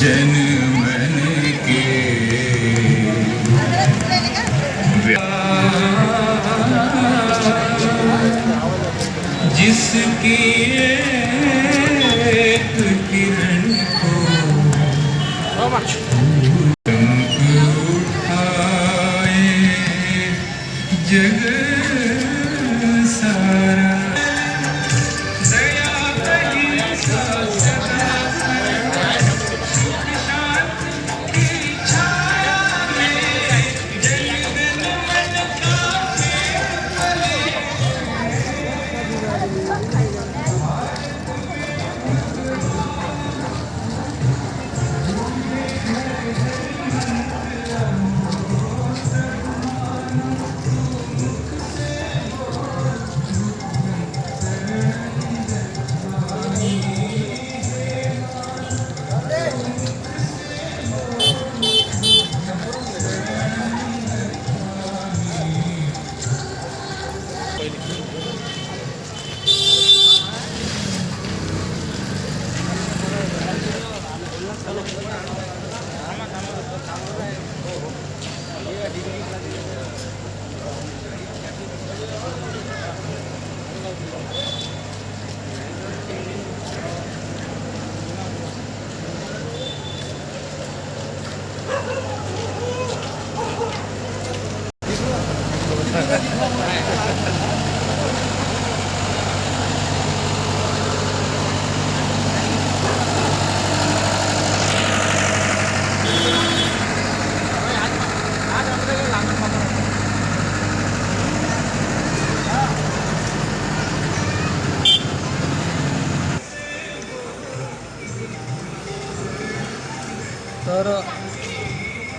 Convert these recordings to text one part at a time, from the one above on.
जन मन के जिसकी एक किरण को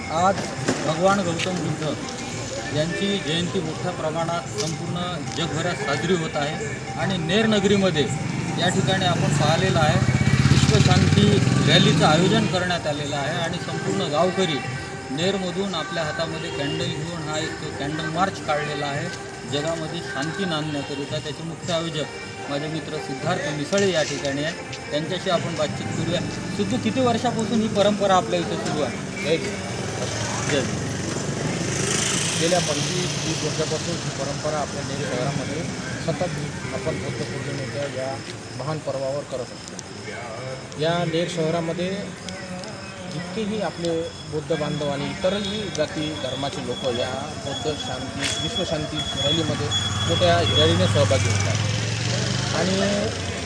आज भगवान गौतम बुद्ध यांची जयंती मोठ्या प्रमाणात संपूर्ण जगभरात साजरी होत आहे. आणि नेरनगरीमध्ये या ठिकाणी आपण पाहिलेलं आहे. विश्वशांती रॅलीचं आयोजन करण्यात आलेलं आहे. आणि संपूर्ण गावकरी नेरमधून आपल्या हातामध्ये कॅन्डल घेऊन हा एक कॅन्डल मार्च काढलेला आहे. जगामध्ये शांती नांदण्याकरिता त्याचे मुख्य आयोजक माझे मित्र सिद्धार्थ मिसळे या ठिकाणी आहे त्यांच्याशी आपण बातचीत करूया. सिद्धू किती वर्षापासून ही परंपरा आपल्या इथे सुरू आहे? जय गेल्या पंचवीस वीस वर्षापासून ही परंपरा आपल्या नेर शहरामध्ये सतत आपण बुद्ध पौर्णिमेच्या या महान पर्वावर करत असतो. या नेर शहरामध्ये जितकेही आपले बुद्ध बांधव आणि इतरही जाती धर्माचे लोक या बौद्ध शांती विश्वशांती रॅलीमध्ये मोठ्या रॅलीने सहभागी होतात. आणि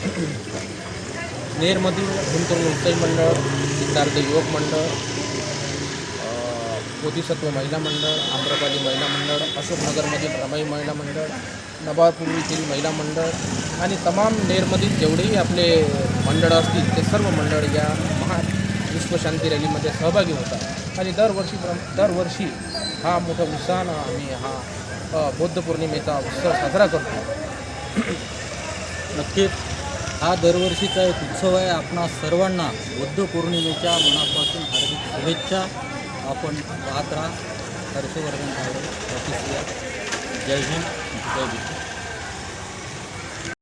नेरमधील गुंतवणूक उत्सवी मंडळ सिद्धार्थ युवक मंडळ बोधिसत्व महिला मंडळ आम्रपाली महिला मंडळ अशोकनगरमधील रमाई महिला मंडळ नवापूर्वीतील महिला मंडळ आणि तमाम नेरमधील जेवढेही आपले मंडळ असतील ते सर्व मंडळ या महा विश्वशांती रॅलीमध्ये सहभागी होतात. आणि दरवर्षी दरवर्षी हा मोठा उत्साहानं आम्ही हा बौद्ध पौर्णिमेचा उत्सव साजरा करतो. नक्कीच हा दरवर्षीचा एक उत्सव आहे. आपणा सर्वांना बुद्ध पौर्णिमेच्या मनापासून हार्दिक शुभेच्छा. आपण पाहत राहा हर्षवर्धन गावडे जय हिंद जय बुद्ध